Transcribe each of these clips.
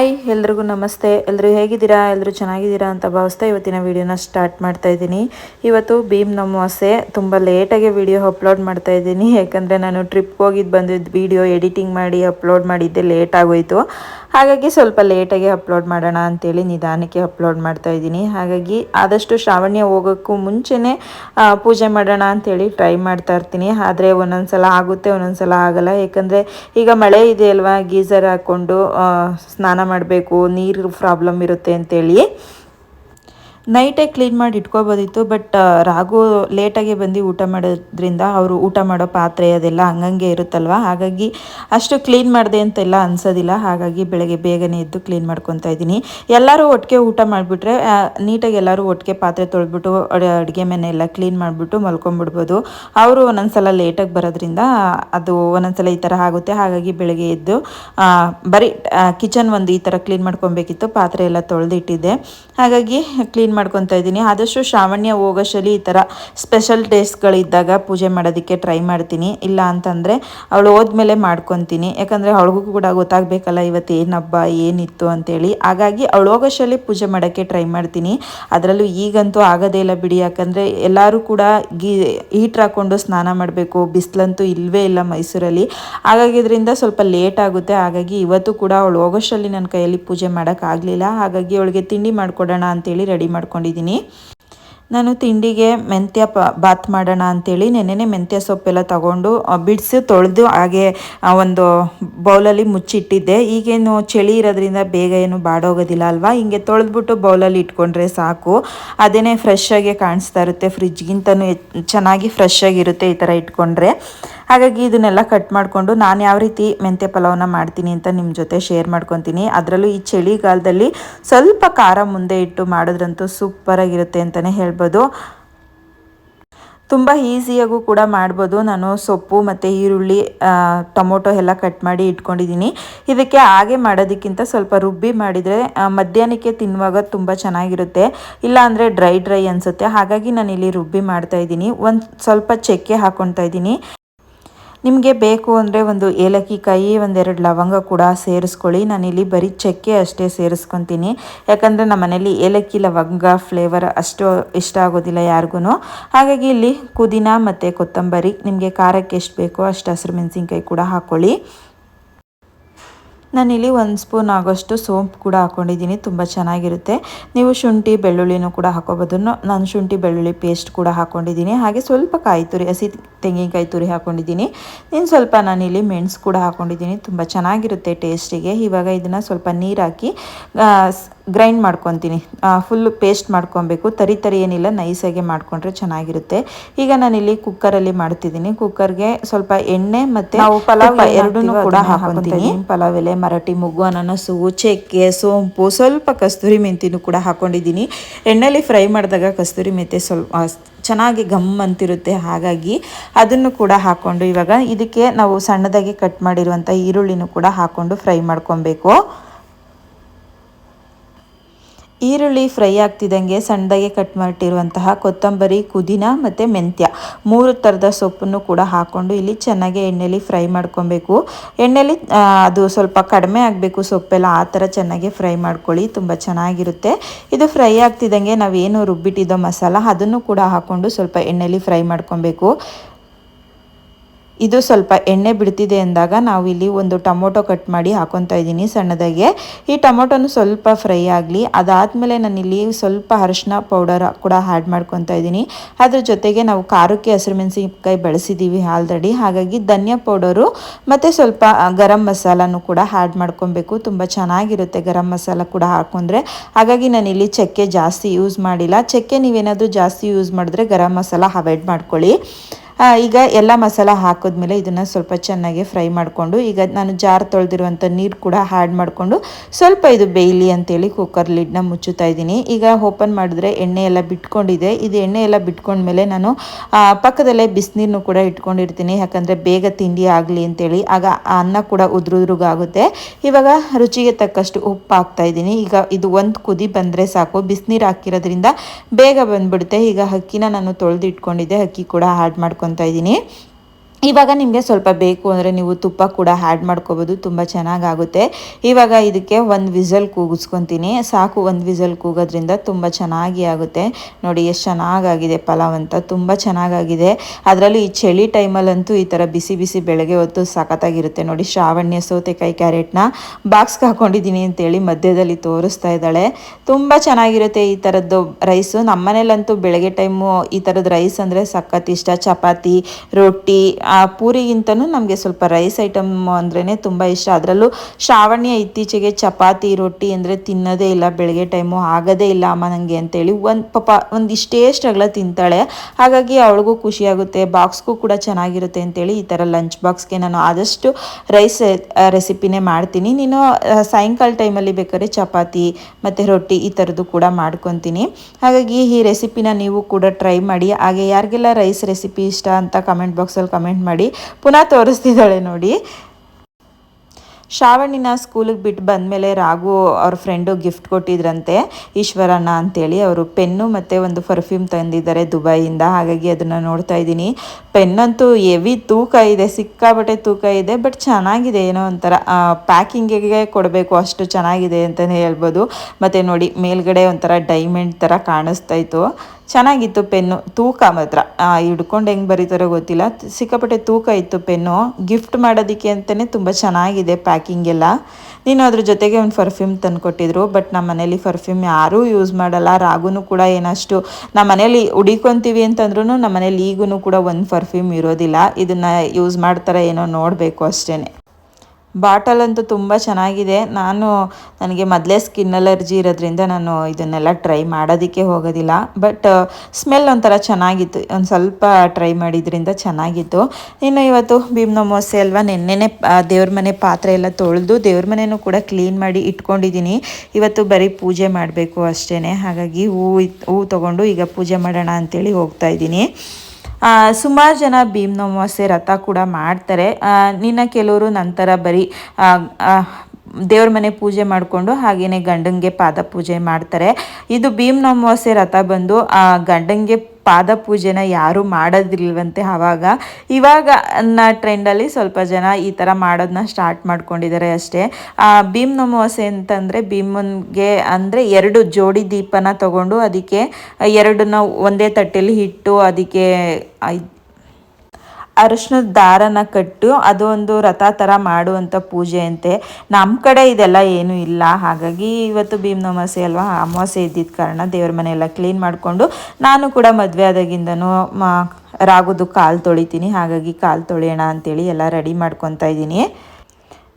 Hi, ಎಲ್ರಿಗೂ ನಮಸ್ತೆ. ಎಲ್ಲರೂ ಹೇಗಿದ್ದೀರಾ? ಎಲ್ಲರೂ ಚೆನ್ನಾಗಿದ್ದೀರಾ ಅಂತ ಭಾವಿಸ್ತಾ ಇವತ್ತಿನ ವಿಡಿಯೋನ ಸ್ಟಾರ್ಟ್ ಮಾಡ್ತಾ ಇದ್ದೀನಿ. ಇವತ್ತು ಭೀಮ್ ನಮವಾಸೆ. ತುಂಬ ಲೇಟಾಗಿ ವಿಡಿಯೋ ಅಪ್ಲೋಡ್ ಮಾಡ್ತಾ ಇದ್ದೀನಿ. ಯಾಕಂದರೆ ನಾನು ಟ್ರಿಪ್ಗೆ ಹೋಗಿದ್ದು ಬಂದಿದ್ದು ವಿಡಿಯೋ ಎಡಿಟಿಂಗ್ ಮಾಡಿ ಅಪ್ಲೋಡ್ ಮಾಡಿದ್ದೆ ಲೇಟ್ ಆಗೋಯಿತು. ಹಾಗಾಗಿ ಸ್ವಲ್ಪ ಲೇಟಾಗಿ ಅಪ್ಲೋಡ್ ಮಾಡೋಣ ಅಂತೇಳಿ ನಿಧಾನಕ್ಕೆ ಅಪ್ಲೋಡ್ ಮಾಡ್ತಾ ಇದ್ದೀನಿ. ಹಾಗಾಗಿ ಆದಷ್ಟು ಶ್ರಾವಣ್ಯ ಹೋಗೋಕ್ಕೂ ಮುಂಚೆನೇ ಪೂಜೆ ಮಾಡೋಣ ಅಂತೇಳಿ ಟ್ರೈ ಮಾಡ್ತಾ ಇರ್ತೀನಿ. ಆದರೆ ಒಂದೊಂದ್ಸಲ ಆಗುತ್ತೆ, ಒಂದೊಂದ್ಸಲ ಆಗಲ್ಲ. ಯಾಕಂದರೆ ಈಗ ಮಳೆ ಇದೆ ಅಲ್ವಾ, ಗೀಸರ್ ಹಾಕ್ಕೊಂಡು ಸ್ನಾನ ಮಾಡಬೇಕು, ನೀರು ಪ್ರಾಬ್ಲಮ್ ಇರುತ್ತೆ ಅಂತೇಳಿ. ನೈಟೇ ಕ್ಲೀನ್ ಮಾಡಿ ಇಟ್ಕೋಬೋದಿತ್ತು ಬಟ್ ರಾಘು ಲೇಟಾಗಿ ಬಂದು ಊಟ ಮಾಡೋದ್ರಿಂದ ಅವರು ಊಟ ಮಾಡೋ ಪಾತ್ರೆ ಅದೆಲ್ಲ ಹಂಗಂಗೆ ಇರುತ್ತಲ್ವ? ಹಾಗಾಗಿ ಅಷ್ಟು ಕ್ಲೀನ್ ಮಾಡಿದೆ ಅಂತೆಲ್ಲ ಅನ್ಸೋದಿಲ್ಲ. ಹಾಗಾಗಿ ಬೆಳಗ್ಗೆ ಬೇಗನೆ ಎದ್ದು ಕ್ಲೀನ್ ಮಾಡ್ಕೊತಾ ಇದ್ದೀನಿ. ಎಲ್ಲರೂ ಒಟ್ಟಿಗೆ ಊಟ ಮಾಡಿಬಿಟ್ರೆ ನೀಟಾಗಿ ಎಲ್ಲರೂ ಒಟ್ಟಿಗೆ ಪಾತ್ರೆ ತೊಳೆದ್ಬಿಟ್ಟು ಅಡುಗೆ ಮನೆ ಎಲ್ಲ ಕ್ಲೀನ್ ಮಾಡಿಬಿಟ್ಟು ಮಲ್ಕೊಂಬಿಡ್ಬೋದು. ಅವರು ಒಂದೊಂದ್ಸಲ ಲೇಟಾಗಿ ಬರೋದ್ರಿಂದ ಅದು ಒಂದೊಂದ್ಸಲ ಈ ಥರ ಆಗುತ್ತೆ. ಹಾಗಾಗಿ ಬೆಳಗ್ಗೆ ಎದ್ದು ಬರೀ ಕಿಚನ್ ಒಂದು ಈ ಥರ ಕ್ಲೀನ್ ಮಾಡ್ಕೊಬೇಕಿತ್ತು. ಪಾತ್ರೆ ಎಲ್ಲ ತೊಳೆದಿಟ್ಟಿದ್ದೆ. ಹಾಗಾಗಿ ಕ್ಲೀನ್ ಮಾಡ್ಕೊತಾ ಇದ್ದೀನಿ. ಆದಷ್ಟು ಶ್ರಾವಣ್ಯ ಹೋಗೋಷ್ಟರಲ್ಲಿ ಈ ಥರ ಸ್ಪೆಷಲ್ ಡೇಸ್ಗಳಿದ್ದಾಗ ಪೂಜೆ ಮಾಡೋದಕ್ಕೆ ಟ್ರೈ ಮಾಡ್ತೀನಿ. ಇಲ್ಲ ಅಂತಂದರೆ ಅವಳು ಹೋದ್ಮೇಲೆ ಮಾಡ್ಕೊತೀನಿ. ಯಾಕಂದರೆ ಅವಳಿಗೂ ಕೂಡ ಗೊತ್ತಾಗಬೇಕಲ್ಲ ಇವತ್ತು ಏನು ಹಬ್ಬ, ಏನಿತ್ತು ಅಂತೇಳಿ. ಹಾಗಾಗಿ ಅವಳು ಹೋಗೋಷ್ಟರಲ್ಲಿ ಪೂಜೆ ಮಾಡೋಕ್ಕೆ ಟ್ರೈ ಮಾಡ್ತೀನಿ. ಅದರಲ್ಲೂ ಈಗಂತೂ ಆಗೋದೇ ಇಲ್ಲ ಬಿಡಿ. ಯಾಕಂದರೆ ಎಲ್ಲರೂ ಕೂಡ ಗೀ ಹೀಟ್ರ್ ಹಾಕ್ಕೊಂಡು ಸ್ನಾನ ಮಾಡಬೇಕು. ಬಿಸಿಲಂತೂ ಇಲ್ಲವೇ ಇಲ್ಲ ಮೈಸೂರಲ್ಲಿ. ಹಾಗಾಗಿ ಇದರಿಂದ ಸ್ವಲ್ಪ ಲೇಟ್ ಆಗುತ್ತೆ. ಹಾಗಾಗಿ ಇವತ್ತು ಕೂಡ ಅವಳು ಹೋಗೋಷ್ಟರಲ್ಲಿ ನನ್ನ ಕೈಯಲ್ಲಿ ಪೂಜೆ ಮಾಡೋಕ್ಕಾಗಲಿಲ್ಲ. ಹಾಗಾಗಿ ಅವಳಿಗೆ ತಿಂಡಿ ಮಾಡಿಕೊಡೋಣ ಅಂತೇಳಿ ರೆಡಿ ಮಾಡ್ಕೊಂಡಿದ್ದೀನಿ. ನಾನು ತಿಂಡಿಗೆ ಮೆಂತ್ಯ ಪ, ಬಾತ್ ಮಾಡೋಣ ಅಂಥೇಳಿ ನೆನ್ನೆನೆ ಮೆಂತ್ಯ ಸೊಪ್ಪೆಲ್ಲ ತಗೊಂಡು ಬಿಡಿಸಿ, ತೊಳೆದು ಹಾಗೆ ಒಂದು ಬೌಲಲ್ಲಿ ಮುಚ್ಚಿಟ್ಟಿದ್ದೆ. ಈಗೇನು ಚಳಿ ಇರೋದ್ರಿಂದ ಬೇಗ ಏನು ಬಾಡೋಗೋದಿಲ್ಲ ಅಲ್ವಾ? ಹಿಂಗೆ ತೊಳೆದ್ಬಿಟ್ಟು ಬೌಲಲ್ಲಿ ಇಟ್ಕೊಂಡ್ರೆ ಸಾಕು. ಅದೇನೇ ಫ್ರೆಶ್ ಆಗಿ ಕಾಣಿಸ್ತಾ ಇರುತ್ತೆ ಫ್ರಿಜ್ಗಿಂತನೂ ಚೆನ್ನಾಗಿ ಫ್ರೆಶ್ ಆಗಿರುತ್ತೆ ಈ ಥರ ಇಟ್ಕೊಂಡ್ರೆ. ಹಾಗಾಗಿ ಇದನ್ನೆಲ್ಲ ಕಟ್ ಮಾಡಿಕೊಂಡು ನಾನು ಯಾವ ರೀತಿ ಮೆಂತ್ಯ ಪಲಾವ್ನ ಮಾಡ್ತೀನಿ ಅಂತ ನಿಮ್ಮ ಜೊತೆ ಶೇರ್ ಮಾಡ್ಕೊತೀನಿ. ಅದರಲ್ಲೂ ಈ ಚಳಿಗಾಲದಲ್ಲಿ ಸ್ವಲ್ಪ ಖಾರ ಮುಂದೆ ಇಟ್ಟು ಮಾಡಿದ್ರಂತೂ ಸೂಪರಾಗಿರುತ್ತೆ ಅಂತಲೇ ಹೇಳ್ಬೋದು. ತುಂಬ ಈಸಿಯಾಗೂ ಕೂಡ ಮಾಡ್ಬೋದು. ನಾನು ಸೊಪ್ಪು ಮತ್ತು ಈರುಳ್ಳಿ ಟೊಮೊಟೊ ಎಲ್ಲ ಕಟ್ ಮಾಡಿ ಇಟ್ಕೊಂಡಿದ್ದೀನಿ. ಇದಕ್ಕೆ ಹಾಗೆ ಮಾಡೋದಕ್ಕಿಂತ ಸ್ವಲ್ಪ ರುಬ್ಬಿ ಮಾಡಿದರೆ ಮಧ್ಯಾಹ್ನಕ್ಕೆ ತಿನ್ನುವಾಗ ತುಂಬ ಚೆನ್ನಾಗಿರುತ್ತೆ. ಇಲ್ಲ ಅಂದರೆ ಡ್ರೈ ಡ್ರೈ ಅನಿಸುತ್ತೆ. ಹಾಗಾಗಿ ನಾನು ಇಲ್ಲಿ ರುಬ್ಬಿ ಮಾಡ್ತಾ ಇದ್ದೀನಿ. ಒಂದು ಸ್ವಲ್ಪ ಚಕ್ಕೆ ಹಾಕ್ಕೊತಾ ಇದ್ದೀನಿ. ನಿಮಗೆ ಬೇಕು ಅಂದರೆ ಒಂದು ಏಲಕ್ಕಿ ಕಾಯಿ, ಒಂದೆರಡು ಲವಂಗ ಕೂಡ ಸೇರಿಸ್ಕೊಳ್ಳಿ. ನಾನಿಲ್ಲಿ ಬರೀ ಚಕ್ಕೆ ಅಷ್ಟೇ ಸೇರಿಸ್ಕೊತೀನಿ. ಯಾಕಂದರೆ ನಮ್ಮ ಮನೇಲಿ ಏಲಕ್ಕಿ, ಲವಂಗ ಫ್ಲೇವರ್ ಅಷ್ಟು ಇಷ್ಟ ಆಗೋದಿಲ್ಲ ಯಾರಿಗೂ ಹಾಗಾಗಿ ಇಲ್ಲಿ ಪುದೀನ ಮತ್ತು ಕೊತ್ತಂಬರಿ, ನಿಮಗೆ ಖಾರಕ್ಕೆ ಎಷ್ಟು ಬೇಕೋ ಅಷ್ಟು ಹಸಿರು ಮೆಣಸಿನ್ಕಾಯಿ ಕೂಡ ಹಾಕ್ಕೊಳ್ಳಿ ನಾನಿಲ್ಲಿ ಒಂದು ಸ್ಪೂನ್ ಆಗೋಷ್ಟು ಸೋಂಪು ಕೂಡ ಹಾಕೊಂಡಿದ್ದೀನಿ, ತುಂಬ ಚೆನ್ನಾಗಿರುತ್ತೆ. ನೀವು ಶುಂಠಿ, ಬೆಳ್ಳುಳ್ಳಿನೂ ಕೂಡ ಹಾಕೋಬೋದು. ನಾನು ಶುಂಠಿ, ಬೆಳ್ಳುಳ್ಳಿ ಪೇಸ್ಟ್ ಕೂಡ ಹಾಕೊಂಡಿದ್ದೀನಿ. ಹಾಗೆ ಸ್ವಲ್ಪ ಕಾಯಿ ತುರಿ, ಹಸಿ ತೆಂಗಿನಕಾಯಿ ತುರಿ ಹಾಕೊಂಡಿದ್ದೀನಿ. ಇನ್ನು ಸ್ವಲ್ಪ ನಾನಿಲ್ಲಿ ಮೆಣಸು ಕೂಡ ಹಾಕೊಂಡಿದ್ದೀನಿ. ತುಂಬ ಚೆನ್ನಾಗಿರುತ್ತೆ ಟೇಸ್ಟಿಗೆ ಇವಾಗ ಇದನ್ನು ಸ್ವಲ್ಪ ನೀರು ಹಾಕಿ ಗ್ರೈಂಡ್ ಮಾಡ್ಕೊತೀನಿ. ಫುಲ್ಲು ಪೇಸ್ಟ್ ಮಾಡ್ಕೊಬೇಕು. ತರಿ ತರಿ ಏನಿಲ್ಲ ನೈಸಾಗಿ ಮಾಡಿಕೊಂಡ್ರೆ ಚೆನ್ನಾಗಿರುತ್ತೆ. ಈಗ ನಾನಿಲ್ಲಿ ಕುಕ್ಕರಲ್ಲಿ ಮಾಡ್ತಿದ್ದೀನಿ. ಕುಕ್ಕರ್ಗೆ ಸ್ವಲ್ಪ ಎಣ್ಣೆ ಮತ್ತು ನಾವು ಪಲಾವ್ ಎರಡೂ ಕೂಡ ಹಾಕೊತೀನಿ. ಪಲಾವ್ ಎಲೆ ಮರಾಠಿ ಮುಗ್ಗು ಅನನಸು ಚಕ್ಕೆ ಸೋಂಪು ಸ್ವಲ್ಪ ಕಸ್ತೂರಿ ಮೆಂತಿನೂ ಕೂಡ ಹಾಕೊಂಡಿದ್ದೀನಿ. ಎಣ್ಣೆಲಿ ಫ್ರೈ ಮಾಡಿದಾಗ ಕಸ್ತೂರಿ ಮೆಂತೆ ಸ್ವಲ್ಪ ಚೆನ್ನಾಗಿ ಗಮ್ ಅಂತಿರುತ್ತೆ. ಹಾಗಾಗಿ ಅದನ್ನು ಕೂಡ ಹಾಕ್ಕೊಂಡು ಇವಾಗ ಇದಕ್ಕೆ ನಾವು ಸಣ್ಣದಾಗಿ ಕಟ್ ಮಾಡಿರುವಂಥ ಈರುಳ್ಳಿನೂ ಕೂಡ ಹಾಕ್ಕೊಂಡು ಫ್ರೈ ಮಾಡ್ಕೊಬೇಕು. ಈರುಳ್ಳಿ ಫ್ರೈ ಆಗ್ತಿದ್ದಂಗೆ ಸಣ್ಣದಾಗೆ ಕಟ್ ಮಾಡಿಟ್ಟಿರುವಂತಹ ಕೊತ್ತಂಬರಿ ಕುದಿನ ಮತ್ತು ಮೆಂತ್ಯ. ಮೂರು ಥರದ ಸೊಪ್ಪನ್ನು ಕೂಡ ಹಾಕ್ಕೊಂಡು ಇಲ್ಲಿ ಚೆನ್ನಾಗಿ ಎಣ್ಣೆಲಿ ಫ್ರೈ ಮಾಡ್ಕೊಬೇಕು. ಎಣ್ಣೆಲಿ ಅದು ಸ್ವಲ್ಪ ಕಡಿಮೆ ಆಗಬೇಕು ಸೊಪ್ಪೆಲ್ಲ, ಆ ಥರ ಚೆನ್ನಾಗಿ ಫ್ರೈ ಮಾಡ್ಕೊಳ್ಳಿ, ತುಂಬ ಚೆನ್ನಾಗಿರುತ್ತೆ. ಇದು ಫ್ರೈ ಆಗ್ತಿದ್ದಂಗೆ ನಾವೇನು ರುಬ್ಬಿಟ್ಟಿದ್ದೋ ಮಸಾಲ, ಅದನ್ನು ಕೂಡ ಹಾಕ್ಕೊಂಡು ಸ್ವಲ್ಪ ಎಣ್ಣೆಲಿ ಫ್ರೈ ಮಾಡ್ಕೊಬೇಕು. ಇದು ಸ್ವಲ್ಪ ಎಣ್ಣೆ ಬಿಡ್ತಿದೆ ಅಂದಾಗ ನಾವು ಇಲ್ಲಿ ಒಂದು ಟೊಮೊಟೊ ಕಟ್ ಮಾಡಿ ಹಾಕೊತಾ ಇದ್ದೀನಿ ಸಣ್ಣದಾಗೆ. ಈ ಟೊಮೊಟೊನು ಸ್ವಲ್ಪ ಫ್ರೈ ಆಗಲಿ, ಅದಾದಮೇಲೆ ನಾನಿಲ್ಲಿ ಸ್ವಲ್ಪ ಅರಿಶಿನ ಪೌಡರ್ ಕೂಡ ಆ್ಯಡ್ ಮಾಡ್ಕೊತಾ ಇದ್ದೀನಿ. ಅದ್ರ ಜೊತೆಗೆ ನಾವು ಖಾರಕ್ಕೆ ಹಸಿರು ಮೆಣಸಿನ್ಕಾಯಿ ಬಳಸಿದ್ದೀವಿ ಆಲ್ರೆಡಿ. ಹಾಗಾಗಿ ಧನಿಯಾ ಪೌಡರು ಮತ್ತು ಸ್ವಲ್ಪ ಗರಂ ಮಸಾಲನೂ ಕೂಡ ಆ್ಯಡ್ ಮಾಡ್ಕೊಬೇಕು. ತುಂಬ ಚೆನ್ನಾಗಿರುತ್ತೆ ಗರಂ ಮಸಾಲ ಕೂಡ ಹಾಕೊಂಡ್ರೆ. ಹಾಗಾಗಿ ನಾನಿಲ್ಲಿ ಚಕ್ಕೆ ಜಾಸ್ತಿ ಯೂಸ್ ಮಾಡಿಲ್ಲ. ಚಕ್ಕೆ ನೀವೇನಾದರೂ ಜಾಸ್ತಿ ಯೂಸ್ ಮಾಡಿದ್ರೆ ಗರಂ ಮಸಾಲ ಅವಾಯ್ಡ್ ಮಾಡ್ಕೊಳ್ಳಿ. ಈಗ ಎಲ್ಲ ಮಸಾಲ ಹಾಕಿದ್ಮೇಲೆ ಇದನ್ನು ಸ್ವಲ್ಪ ಚೆನ್ನಾಗಿ ಫ್ರೈ ಮಾಡಿಕೊಂಡು, ಈಗ ನಾನು ಜಾರ್ ತೊಳೆದಿರುವಂಥ ನೀರು ಕೂಡ ಹ್ಯಾಡ್ ಮಾಡಿಕೊಂಡು ಸ್ವಲ್ಪ ಇದು ಬೇಯಲಿ ಅಂತೇಳಿ ಕುಕ್ಕರ್ ಲಿಡ್ನ ಮುಚ್ಚುತ್ತಾ ಇದ್ದೀನಿ. ಈಗ ಓಪನ್ ಮಾಡಿದ್ರೆ ಎಣ್ಣೆ ಎಲ್ಲ ಬಿಟ್ಕೊಂಡಿದೆ. ಇದು ಎಣ್ಣೆ ಎಲ್ಲ ಬಿಟ್ಕೊಂಡ್ಮೇಲೆ ನಾನು ಪಕ್ಕದಲ್ಲೇ ಬಿಸಿನೀರನ್ನು ಕೂಡ ಇಟ್ಕೊಂಡಿರ್ತೀನಿ. ಯಾಕಂದರೆ ಬೇಗ ತಿಂಡಿ ಆಗಲಿ ಅಂತೇಳಿ. ಆಗ ಅನ್ನ ಕೂಡ ಉದ್ರುದ್ರುಗಾಗುತ್ತೆ ಇವಾಗ ರುಚಿಗೆ ತಕ್ಕಷ್ಟು ಉಪ್ಪು ಹಾಕ್ತಾ ಇದ್ದೀನಿ. ಈಗ ಇದು ಒಂದು ಕುದಿ ಬಂದರೆ ಸಾಕು. ಬಿಸಿನೀರು ಹಾಕಿರೋದ್ರಿಂದ ಬೇಗ ಬಂದ್ಬಿಡುತ್ತೆ. ಈಗ ಅಕ್ಕಿನ ನಾನು ತೊಳೆದಿಟ್ಕೊಂಡಿದ್ದೆ. ಅಕ್ಕಿ ಕೂಡ ಆ್ಯಡ್ ಮಾಡ್ಕೊತಾ ಇದ್ದೀನಿ. ಇವಾಗ ನಿಮಗೆ ಸ್ವಲ್ಪ ಬೇಕು ಅಂದರೆ ನೀವು ತುಪ್ಪ ಕೂಡ ಆ್ಯಡ್ ಮಾಡ್ಕೋಬೋದು, ತುಂಬ ಚೆನ್ನಾಗಾಗುತ್ತೆ. ಇವಾಗ ಇದಕ್ಕೆ ಒಂದು ವಿಸಲ್ ಕೂಗಿಸ್ಕೊತೀನಿ. ಸಾಕು ಒಂದು ವಿಸಲ್ ಕೂಗೋದ್ರಿಂದ ತುಂಬ ಚೆನ್ನಾಗಿ ಆಗುತ್ತೆ. ನೋಡಿ ಎಷ್ಟು ಚೆನ್ನಾಗಾಗಿದೆ ಪಲಾವ್ ಅಂತ, ತುಂಬ ಚೆನ್ನಾಗಾಗಿದೆ. ಅದರಲ್ಲೂ ಈ ಚಳಿ ಟೈಮಲ್ಲಂತೂ ಈ ಥರ ಬಿಸಿ ಬಿಸಿ ಬೆಳಗ್ಗೆ ಹೊತ್ತು ಸಖತ್ತಾಗಿರುತ್ತೆ. ನೋಡಿ ಶ್ರಾವಣ್ಯ ಸೌತೆಕಾಯಿ ಕ್ಯಾರೆಟ್ನ ಬಾಕ್ಸ್ಗೆ ಹಾಕೊಂಡಿದ್ದೀನಿ ಅಂತೇಳಿ ಮಧ್ಯದಲ್ಲಿ ತೋರಿಸ್ತಾ ಇದ್ದಾಳೆ. ತುಂಬ ಚೆನ್ನಾಗಿರುತ್ತೆ ಈ ಥರದ್ದು ರೈಸು. ನಮ್ಮನೇಲಂತೂ ಬೆಳಗ್ಗೆ ಟೈಮು ಈ ಥರದ ರೈಸ್ ಅಂದರೆ ಸಖತ್ ಇಷ್ಟ. ಚಪಾತಿ, ರೊಟ್ಟಿ ಆ ಪೂರಿಗಿಂತನೂ ನಮಗೆ ಸ್ವಲ್ಪ ರೈಸ್ ಐಟಮ್ ಅಂದ್ರೇ ತುಂಬ ಇಷ್ಟ. ಅದರಲ್ಲೂ ಶ್ರಾವಣ್ಯ ಇತ್ತೀಚೆಗೆ ಚಪಾತಿ, ರೊಟ್ಟಿ ಅಂದರೆ ತಿನ್ನೋದೇ ಇಲ್ಲ, ಬೆಳಗ್ಗೆ ಟೈಮು ಆಗೋದೇ ಇಲ್ಲ ಅಮ್ಮ ನನಗೆ ಅಂತೇಳಿ ಒಂದು ಪಾಪ ಒಂದು ಇಷ್ಟೇ ಅಷ್ಟಗಳ ತಿಂತಾಳೆ. ಹಾಗಾಗಿ ಅವಳಿಗೂ ಖುಷಿಯಾಗುತ್ತೆ ಬಾಕ್ಸ್ಗೂ ಕೂಡ ಚೆನ್ನಾಗಿರುತ್ತೆ ಅಂತೇಳಿ ಈ ಥರ ಲಂಚ್ ಬಾಕ್ಸ್ಗೆ ನಾನು ಆದಷ್ಟು ರೈಸ್ ರೆಸಿಪಿನೇ ಮಾಡ್ತೀನಿ. ನೀನು ಸಾಯಂಕಾಲ ಟೈಮಲ್ಲಿ ಬೇಕಾದ್ರೆ ಚಪಾತಿ ಮತ್ತು ರೊಟ್ಟಿ ಈ ಥರದ್ದು ಕೂಡ ಮಾಡ್ಕೊತೀನಿ. ಹಾಗಾಗಿ ಈ ರೆಸಿಪಿನ ನೀವು ಕೂಡ ಟ್ರೈ ಮಾಡಿ. ಹಾಗೆ ಯಾರಿಗೆಲ್ಲ ರೈಸ್ ರೆಸಿಪಿ ಇಷ್ಟ ಅಂತ ಕಮೆಂಟ್ ಬಾಕ್ಸಲ್ಲಿ ಕಮೆಂಟ್ ಮಾಡಿ ಪುನಃ ತೋರಿಸ್ತಿದ್ದಾಳೆ ನೋಡಿ. ಶ್ರಾವಣಿನ ಸ್ಕೂಲಿಗೆ ಬಿಟ್ಟು ಬಂದಮೇಲೆ ರಾಘು ಅವ್ರ ಫ್ರೆಂಡು ಗಿಫ್ಟ್ ಕೊಟ್ಟಿದ್ರಂತೆ, ಈಶ್ವರಣ್ಣ ಅಂತೇಳಿ. ಅವರು ಪೆನ್ನು ಮತ್ತು ಒಂದು ಪರ್ಫ್ಯೂಮ್ ತಂದಿದ್ದಾರೆ ದುಬೈಯಿಂದ. ಹಾಗಾಗಿ ಅದನ್ನು ನೋಡ್ತಾ ಇದ್ದೀನಿ. ಪೆನ್ನಂತೂ ಎವಿ ತೂಕ ಇದೆ ಸಿಕ್ಕಾಬಟ್ಟೆ ತೂಕ ಇದೆ ಬಟ್ ಚೆನ್ನಾಗಿದೆ. ಏನೋ ಒಂಥರ ಪ್ಯಾಕಿಂಗಿಗೆ ಕೊಡಬೇಕು, ಅಷ್ಟು ಚೆನ್ನಾಗಿದೆ ಅಂತಲೇ ಹೇಳ್ಬೋದು. ಮತ್ತು ನೋಡಿ, ಮೇಲ್ಗಡೆ ಒಂಥರ ಡೈಮಂಡ್ ಥರ ಕಾಣಿಸ್ತಾ ಇತ್ತು. ಚೆನ್ನಾಗಿತ್ತು ಪೆನ್ನು, ತೂಕ ಮಾತ್ರ. ಹಿಡ್ಕೊಂಡು ಹೆಂಗೆ ಬರೀತಾರೋ ಗೊತ್ತಿಲ್ಲ. ಸಿಕ್ಕಾಪಟ್ಟೆ ತೂಕ ಇತ್ತು ಪೆನ್ನು. ಗಿಫ್ಟ್ ಮಾಡೋದಕ್ಕೆ ಅಂತಲೇ ತುಂಬ ಚೆನ್ನಾಗಿದೆ ಪ್ಯಾಕಿಂಗ್ ಎಲ್ಲ. ನೀನು ಅದ್ರ ಜೊತೆಗೆ ಒಂದು ಪರ್ಫ್ಯೂಮ್ ತಂದು ಕೊಟ್ಟಿದ್ರು ಬಟ್ ನಮ್ಮ ಮನೇಲಿ ಪರ್ಫ್ಯೂಮ್ ಯಾರೂ ಯೂಸ್ ಮಾಡಲ್ಲ. ರಾಗುನು ಕೂಡ ಏನಷ್ಟು, ನಮ್ಮ ಮನೇಲಿ ಉಡಿಕೊಂತೀವಿ ಅಂತಂದ್ರೂ ನಮ್ಮ ಮನೇಲಿ ಈಗೂ ಕೂಡ ಒಂದು ಪರ್ಫ್ಯೂಮ್ ಇರೋದಿಲ್ಲ. ಇದನ್ನು ಯೂಸ್ ಮಾಡ್ತಾರೆ ಏನೋ ನೋಡಬೇಕು ಅಷ್ಟೇ ಬಾಟಲ್ ಅಂತೂ ತುಂಬ ಚೆನ್ನಾಗಿದೆ. ನಾನು ನನಗೆ ಮೊದಲೇ ಸ್ಕಿನ್ ಅಲರ್ಜಿ ಇರೋದ್ರಿಂದ ನಾನು ಇದನ್ನೆಲ್ಲ ಟ್ರೈ ಮಾಡೋದಕ್ಕೆ ಹೋಗೋದಿಲ್ಲ. ಬಟ್ ಸ್ಮೆಲ್ ಒಂಥರ ಚೆನ್ನಾಗಿತ್ತು. ಒಂದು ಸ್ವಲ್ಪ ಟ್ರೈ ಮಾಡಿದ್ರಿಂದ ಚೆನ್ನಾಗಿತ್ತು. ಇನ್ನು ಇವತ್ತು ಭೀಮ್ ನಮೋಸೆ ಅಲ್ವಾ? ನೆನ್ನೆನೆ ದೇವ್ರ ಮನೆ ಪಾತ್ರೆ ಎಲ್ಲ ತೊಳೆದು ದೇವ್ರ ಮನೆಯೂ ಕೂಡ ಕ್ಲೀನ್ ಮಾಡಿ ಇಟ್ಕೊಂಡಿದ್ದೀನಿ. ಇವತ್ತು ಬರೀ ಪೂಜೆ ಮಾಡಬೇಕು ಅಷ್ಟೇ ಹಾಗಾಗಿ ಹೂ ಹೂ ತೊಗೊಂಡು ಈಗ ಪೂಜೆ ಮಾಡೋಣ ಅಂತೇಳಿ ಹೋಗ್ತಾ ಇದ್ದೀನಿ. ಸುಮಾರು ಜನ ಭೀಮ್ ಅಮಾವಾಸ್ಯೆ ರಥ ಕೂಡ ಮಾಡ್ತಾರೆ. ನಿನ್ನ ಕೆಲವರು ನಂತರ ಬರೀ ದೇವ್ರ ಮನೆ ಪೂಜೆ ಮಾಡಿಕೊಂಡು ಹಾಗೆಯೇ ಗಂಡನಿಗೆ ಪಾದ ಪೂಜೆ ಮಾಡ್ತಾರೆ. ಇದು ಭೀಮ್ ಅಮಾವಾಸ್ಯೆ ರಥ ಬಂದು, ಆ, ಗಂಡಂಗೆ ಪಾದ ಪೂಜೆನ ಯಾರೂ ಮಾಡೋದಿಲ್ವಂತೆ ಆವಾಗ. ಇವಾಗ ಟ್ರೆಂಡಲ್ಲಿ ಸ್ವಲ್ಪ ಜನ ಈ ಥರ ಮಾಡೋದನ್ನ ಸ್ಟಾರ್ಟ್ ಮಾಡ್ಕೊಂಡಿದ್ದಾರೆ ಅಷ್ಟೇ. ಭೀಮ್ ನಮೋಸೆ ಅಂತಂದರೆ ಭೀಮನ್ಗೆ ಅಂದರೆ ಎರಡು ಜೋಡಿ ದೀಪನ ತಗೊಂಡು ಅದಕ್ಕೆ ಎರಡನ್ನ ಒಂದೇ ತಟ್ಟೆಯಲ್ಲಿ ಇಟ್ಟು ಅದಕ್ಕೆ ಅರಶಿನದ ದಾರನ ಕಟ್ಟು, ಅದು ಒಂದು ರಥ ಥರ ಮಾಡುವಂಥ ಪೂಜೆ ಅಂತೆ ನಮ್ಮ ಕಡೆ ಇದೆಲ್ಲ ಏನೂ ಇಲ್ಲ. ಹಾಗಾಗಿ ಇವತ್ತು ಭೀಮ್ ಅಲ್ವಾ? ಅಮಾವಾಸ್ಯೆ ಇದ್ದಿದ್ದ ಕಾರಣ ದೇವ್ರ ಮನೆಯೆಲ್ಲ ಕ್ಲೀನ್ ಮಾಡಿಕೊಂಡು ನಾನು ಕೂಡ ಮದುವೆ ಆದಾಗಿಂದನೂ ರಾಗುದು ಕಾಲು ತೊಳಿತೀನಿ. ಹಾಗಾಗಿ ಕಾಲು ತೊಳೆಯೋಣ ಅಂತೇಳಿ ಎಲ್ಲ ರೆಡಿ ಮಾಡ್ಕೊತಾ ಇದ್ದೀನಿ.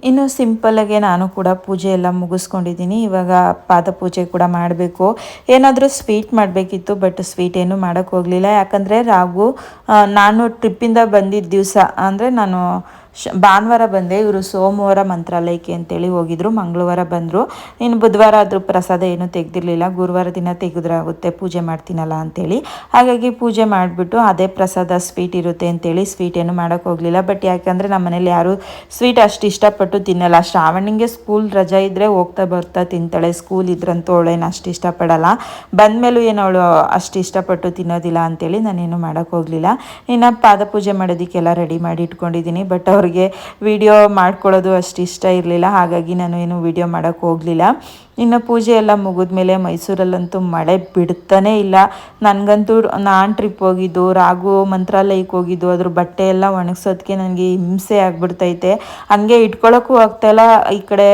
ಇನ್ನು ಸಿಂಪಲ್ಲಾಗೆ ನಾನು ಕೂಡ ಪೂಜೆ ಎಲ್ಲ ಮುಗಿಸ್ಕೊಂಡಿದ್ದೀನಿ. ಇವಾಗ ಪಾದ ಪೂಜೆ ಕೂಡ ಮಾಡಬೇಕು. ಏನಾದರೂ ಸ್ವೀಟ್ ಮಾಡಬೇಕಿತ್ತು ಬಟ್ ಸ್ವೀಟ್ ಏನೂ ಮಾಡೋಕ್ಕೋಗಲಿಲ್ಲ ಯಾಕಂದರೆ ರಾಗು ನಾನು ಟ್ರಿಪ್ಪಿಂದ ಬಂದಿದ್ದ ದಿವಸ, ಅಂದರೆ ನಾನು ಶ, ಭಾನುವಾರ ಬಂದೆ ಇವರು ಸೋಮವಾರ ಮಂತ್ರಾಲಯಕ್ಕೆ ಅಂತೇಳಿ ಹೋಗಿದ್ರು. ಮಂಗಳವಾರ ಬಂದರು. ಇನ್ನು ಬುಧವಾರ ಅದ್ರ ಪ್ರಸಾದ ಏನೂ ತೆಗೆದಿರಲಿಲ್ಲ. ಗುರುವಾರ ದಿನ ತೆಗೆದ್ರಾಗುತ್ತೆ. ಪೂಜೆ ಮಾಡ್ತೀನಲ್ಲ ಅಂತೇಳಿ. ಹಾಗಾಗಿ ಪೂಜೆ ಮಾಡಿಬಿಟ್ಟು ಅದೇ ಪ್ರಸಾದ ಸ್ವೀಟ್ ಇರುತ್ತೆ ಅಂತೇಳಿ ಸ್ವೀಟ್ ಏನು ಮಾಡೋಕ್ಕೆ ಹೋಗಲಿಲ್ಲ. ಬಟ್ ಯಾಕಂದರೆ ನಮ್ಮ ಮನೇಲಿ ಯಾರು ಸ್ವೀಟ್ ಅಷ್ಟು ಇಷ್ಟಪಟ್ಟು ತಿನ್ನಲ್ಲ. ಶ್ರಾವಣಿಗೆ ಸ್ಕೂಲ್ ರಜಾ ಇದ್ದರೆ ಹೋಗ್ತಾ ಬರ್ತಾ ತಿಂತಾಳೆ. ಸ್ಕೂಲ್ ಇದ್ರಂತೂ ಅವಳೇನು ಅಷ್ಟು ಇಷ್ಟಪಡಲ್ಲ. ಬಂದಮೇಲೂ ಏನು ಅವಳು ಅಷ್ಟು ಇಷ್ಟಪಟ್ಟು ತಿನ್ನೋದಿಲ್ಲ ಅಂತೇಳಿ ನಾನೇನು ಮಾಡೋಕ್ಕೆ ಹೋಗಲಿಲ್ಲ. ಇನ್ನು ಪಾದ ಪೂಜೆ ಮಾಡೋದಕ್ಕೆಲ್ಲ ರೆಡಿ ಮಾಡಿ ಇಟ್ಕೊಂಡಿದ್ದೀನಿ. ಬಟ್ ಅವ್ರಿಗೆ ವಿಡಿಯೋ ಮಾಡ್ಕೊಳ್ಳೋದು ಅಷ್ಟು ಇಷ್ಟ ಇರಲಿಲ್ಲ. ಹಾಗಾಗಿ ನಾನು ಏನು ವಿಡಿಯೋ ಮಾಡೋಕ್ಕೆ ಹೋಗಲಿಲ್ಲ. ಇನ್ನು ಪೂಜೆ ಎಲ್ಲ ಮುಗಿದ್ಮೇಲೆ ಮೈಸೂರಲ್ಲಂತೂ ಮಳೆ ಬಿಡ್ತಾನೇ ಇಲ್ಲ. ನನಗಂತೂ ನಾನು ಟ್ರಿಪ್ ಹೋಗಿದ್ದು, ರಾಘು ಮಂತ್ರಾಲಯಕ್ಕೆ ಹೋಗಿದ್ದು, ಅದ್ರ ಬಟ್ಟೆ ಎಲ್ಲ ಒಣಗಿಸೋದಕ್ಕೆ ನನಗೆ ಹಿಂಸೆ ಆಗ್ಬಿಡ್ತೈತೆ. ಹಂಗೆ ಇಟ್ಕೊಳ್ಳೋಕ್ಕೂ ಆಗ್ತಾಯಿಲ್ಲ ಈ ಕಡೆ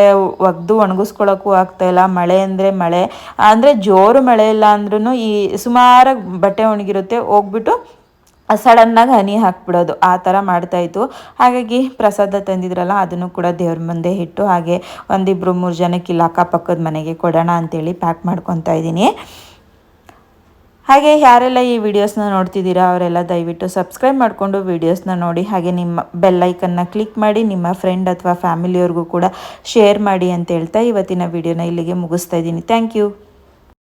ಒಗ್ದು ಒಣಗಿಸ್ಕೊಳ್ಳೋಕ್ಕೂ ಆಗ್ತಾಯಿಲ್ಲ ಮಳೆ ಅಂದರೆ ಮಳೆ. ಅಂದರೆ ಜೋರು ಮಳೆ ಇಲ್ಲ ಅಂದ್ರೂ ಈ ಸುಮಾರಾಗಿ ಬಟ್ಟೆ ಒಣಗಿರುತ್ತೆ. ಹೋಗ್ಬಿಟ್ಟು ಸಡನ್ನಾಗಿ ಹನಿ ಹಾಕ್ಬಿಡೋದು ಆ ಥರ ಮಾಡ್ತಾಯಿತ್ತು. ಹಾಗಾಗಿ ಪ್ರಸಾದ ತಂದಿದ್ರಲ್ಲ, ಅದನ್ನು ಕೂಡ ದೇವ್ರ ಮುಂದೆ ಇಟ್ಟು ಹಾಗೆ ಒಂದಿಬ್ಬರು ಮೂರು ಜನಕ್ಕೆ ಇಲ್ಲ ಅಕ್ಕಪಕ್ಕದ ಮನೆಗೆ ಕೊಡೋಣ ಅಂತೇಳಿ ಪ್ಯಾಕ್ ಮಾಡ್ಕೊತಾ ಇದ್ದೀನಿ. ಹಾಗೆ ಯಾರೆಲ್ಲ ಈ ವಿಡಿಯೋಸ್ನ ನೋಡ್ತಿದ್ದೀರಾ, ಅವರೆಲ್ಲ ದಯವಿಟ್ಟು ಸಬ್ಸ್ಕ್ರೈಬ್ ಮಾಡಿಕೊಂಡು ವೀಡಿಯೋಸ್ನ ನೋಡಿ, ಹಾಗೆ ನಿಮ್ಮ ಬೆಲ್ಲೈಕನ್ನ ಕ್ಲಿಕ್ ಮಾಡಿ, ನಿಮ್ಮ ಫ್ರೆಂಡ್ ಅಥವಾ ಫ್ಯಾಮಿಲಿಯವ್ರಿಗೂ ಕೂಡ ಶೇರ್ ಮಾಡಿ ಅಂತ ಹೇಳ್ತಾ ಇವತ್ತಿನ ವಿಡಿಯೋನ ಇಲ್ಲಿಗೆ ಮುಗಿಸ್ತಾ ಇದ್ದೀನಿ. Thank you.